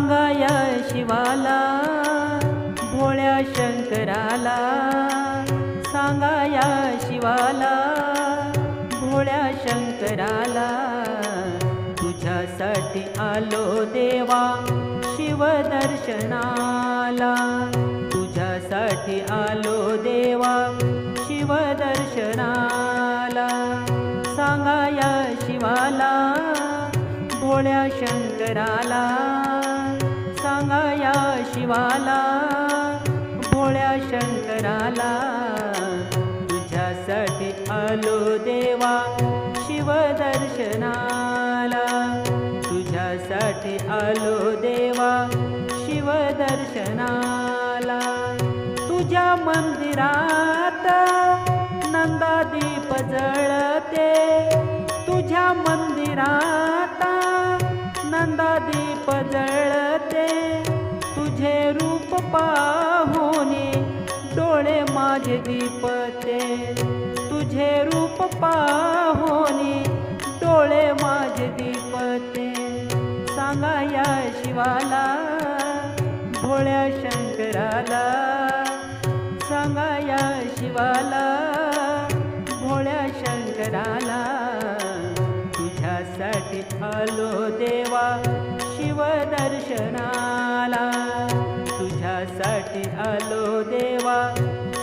सांगाया शिवाला भोळ्या शंकराला. सांगाया शिवाला भोळ्या शंकराला. तुझ्यासाठी आलो देवा शिवदर्शनाला तुझ्यासाठी आलो देवा शिवदर्शनाला सांगाया शिवाला भोळ्या शंकराला. सांगाया शिवाला भोळ्या शंकराला तुझ्यासाठी आलो देवा शिवदर्शनाला. तुझ्यासाठी आलो देवा शिवदर्शनाला. तुझ्या मंदिरात नंदादीप जळते रूप पाहुने डोळे माझे दीपते. तुझे रूप पाहुने डोळे माझे दीपते. सांगा या शिवाला भोळ्या शंकराला. सांगा या शिवाला भोळ्या शंकराला. तुझ्यासाठी आलो देवा शिवदर्शनाला. तुझ्यासाठी आलो देवा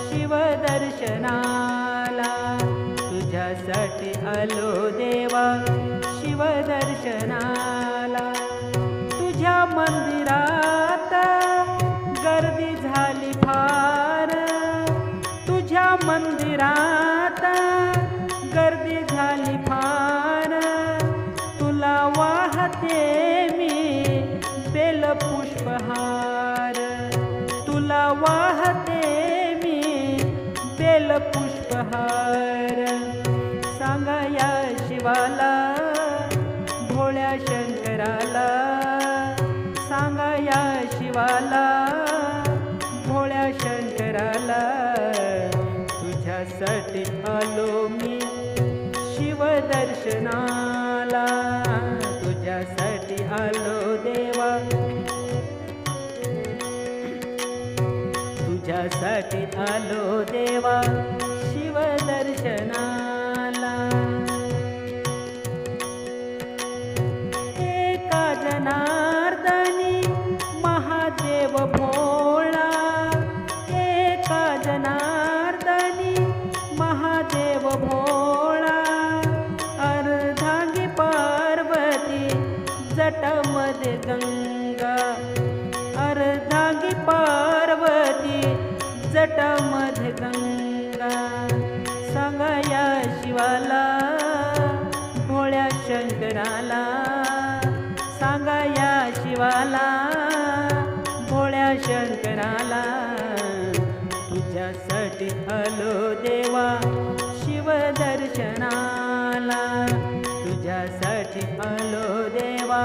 शिवदर्शनाला तुझ्यासाठी आलो देवा शिवदर्शनाला तुझ्या मंदिरात गर्दी झाली फार. तुझ्या मंदिरात गर्दी झाली फार. तुला वाहते मी बेल पुष्पहार वाहते मी. बेल पुष्पहार सांगा या शिवाला भोळ्या शंकराला. सांगा या शिवाला भोळ्या शंकराला. तुझ्यासाठी आलो मी शिवदर्शनाला तुझ्यासाठी आलो देवा. तुझ्यासाठी आलो देवा शिवदर्शनाला. एका जनार्दनी महादेव भोळा. एका जनार्दनी महादेव भोळा. अर्धांगी पार्वती जटामध्ये गंगा. जटामध्ये गंगा सांगा या शिवाला भोळ्या शंकराला. सांगा या शिवाला भोळ्या शंकराला तुझ्यासाठी आलो देवा शिवदर्शनाला तुझ्यासाठी आलो देवा